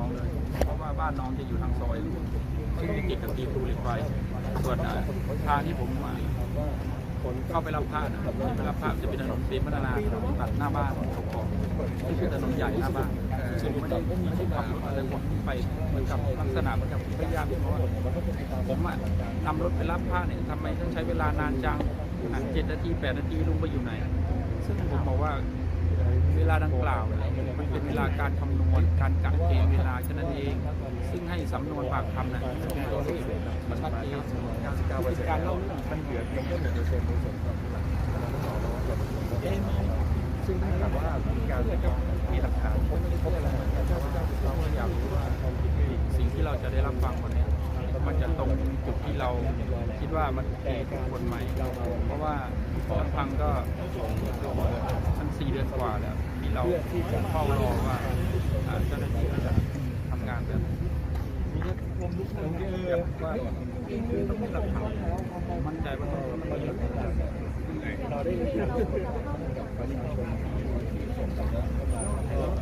น้องเลย เพราะว่าบ้านน้องจะอยู่ทางซอยซึ่งจะติดกับตีตูเหล็กไฟส่วนอ่าทางที่ผมมาเข้าไปรับผ้านะครับไปรับผ้าจะเป็นถนนเปรมพัฒนาตัดหน้าบ้านของผมซึ่งเป็นถนนใหญ่หน้าบ้านซึ่งไม่ได้ไม่ได้ขับรถอะไรผมไปเหมือนกับลักษณะเหมือนกับพยายามที่ว่าผมอะนำรถไปรับผ้าเนี่ยทำไมต้องใช้เวลานานจังเจ็ดนาทีแปดนาทีลุงไปอยู่ไหน ซึ่งผมบอกว่า เว ลาดังกล่าวเนี่ยมันเป็นเวลาการคำนวณการกะเกณฑ์เวลาแค่นั้นเอง ซึ่งให้สำนวนปากคำนะมันเป็นตัวเลขมันชัดเจนคือการเล่าเรื่องมันเหลือเพียงแค่หนึ่งเปอร์เซ็นต์ในส่วนของหลักเอ๊ะซึ่งถ้าหากว่ามีการมีหลักฐานพบไม่ได้พบอะไรแต่เจ้าเจ้าเราก็อยากรู้ว่าสิ่งที่เราจะได้รับฟังวันเนี้ยมันจะตรงจุดที่เราคิดว่ามันโอเคทุกคนไหมเพราะว่าลำพังก็มันสี่เดือนกว่าแล้วที่ เราเฝ้ารอว่าเจ้าหน้าที่จะทำงานแบบไหนว่าต้องมีหลักฐานมั่นใจว่าต้องมีหลักฐานเราได้ยินกับประชาชนส่งคำร้องเข้ามา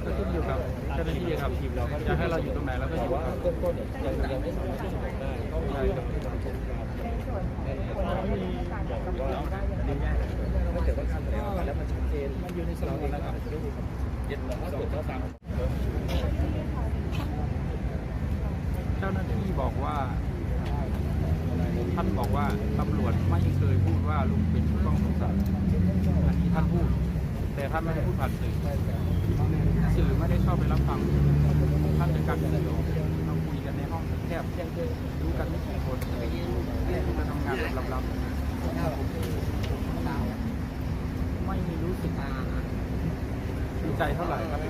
ก็ขึ้นอยู่กับเจ้าหน้าที่ครับทีมเราจะให้เราอยู่ตรงไหนเราก็อยู่ว่าต้นต้นเนี่ยยังยังไม่สามารถที่จะได้ต้องใช้กับ อยู่ในสมองแล้วอาจจะได้มีคำเย็นแล้วถ้าเกิดว่าตามเจ้าหน้าที่บอกว่าท่านบอกว่าตำรวจไม่เคยพูดว่าลุงเป็นผู้ต้องสงสัยอันนี้ท่านพูด แต่ท่านไม่ได้พูดผ่านสื่อสื่อไม่ได้เข้าไปรับฟังท่านจะกันสื่อเราคุยกันในห้องแคบๆรู้กันไม่กี่คนแค่จะทำงานแบบลับๆ สิบห้าดีใจเท่าไหร่ครับ